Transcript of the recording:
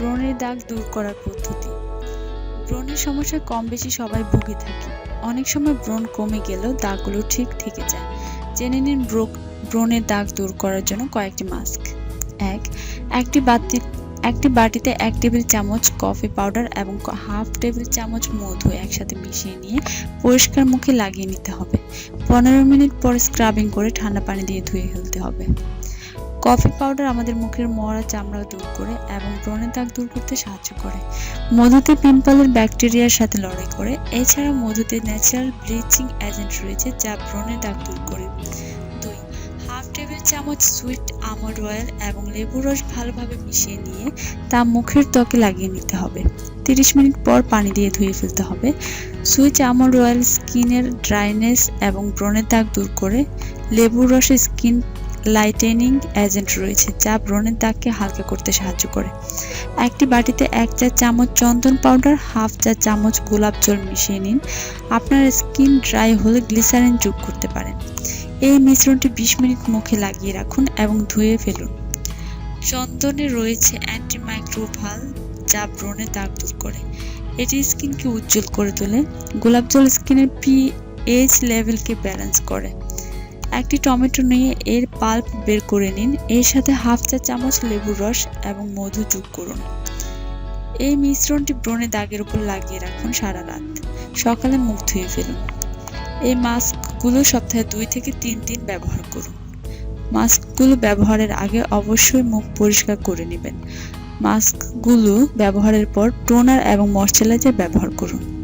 ব্রণের দাগ দূর করার পদ্ধতি। ব্রণের সমস্যা কম বেশি সবাই ভুগে থাকি। অনেক সময় ব্রণ কমে গেলেও দাগগুলো ঠিক থেকে যায়। জেনে নিন ব্রো- ব্রণের দাগ দূর করার জন্য কয়েকটি মাস্ক। এক, একটি বাতি একটি বাটিতে এক টেবিল চামচ কফি পাউডার এবং হাফ টেবিল চামচ মধু একসাথে মিশিয়ে নিয়ে পরিষ্কার মুখে লাগিয়ে নিতে হবে। পনেরো মিনিট পর স্ক্রাবিং করে ঠান্ডা পানি দিয়ে ধুয়ে ফেলতে হবে। কফি পাউডার আমাদের মুখের মরা চামড়া দূর করে এবং ব্রণের দাগ দূর করতে সাহায্য করে। মধুতে পিম্পলের ব্যাকটেরিয়ার সাথে লড়াই করে। এছাড়া মধুতে ন্যাচারাল ব্লিচিং এজেন্ট রয়েছে যা ব্রণের দাগ দূর করে। দুই, হাফ টেবিল চামচ সুইট আমন্ড অয়েল এবং লেবুর রস ভালোভাবে মিশিয়ে নিয়ে তা মুখের ত্বকে লাগিয়ে নিতে হবে। তিরিশ মিনিট পর পানি দিয়ে ধুয়ে ফেলতে হবে। সুইচ আমন্ড অয়েল স্কিনের ড্রাইনেস এবং ব্রণের দাগ দূর করে লেবুর রসে স্কিন লাইটেনিং এজেন্ট রয়েছে, যা ব্রণের দাগকে হালকা করতে সাহায্য করে। একটি বাটিতে এক চা চামচ চন্দন পাউডার, হাফ চা চামচ গোলাপ জল মিশিয়ে নিন। আপনার স্কিন ড্রাই হলে গ্লিসারিন যোগ করতে পারেন। এই মিশ্রণটি বিশ মিনিট মুখে লাগিয়ে রাখুন এবং ধুয়ে ফেলুন। চন্দনে রয়েছে অ্যান্টি অ্যান্টিমাইক্রোভাল যা ব্রণের দাগ দূর করে। এটি স্কিনকে উজ্জ্বল করে তোলে। গোলাপ জল স্কিনের পিএইচ লেভেলকে ব্যালেন্স করে। একটি টমেটো নিয়ে এর পাল্প বের করে নিন। এর সাথে হাফ চা চামচ লেবুর রস এবং মধু যোগ করুন। এই মিশ্রণটি ব্রণের দাগের উপর লাগিয়ে রাখুন সারা রাত। সকালে মুখ ধুয়ে ফেলুন। এই মাস্কগুলো সপ্তাহে দুই থেকে তিন দিন ব্যবহার করুন। মাস্কগুলো ব্যবহারের আগে অবশ্যই মুখ পরিষ্কার করে নেবেন। মাস্কগুলো ব্যবহারের পর টোনার এবং ময়শ্চারাইজার ব্যবহার করুন।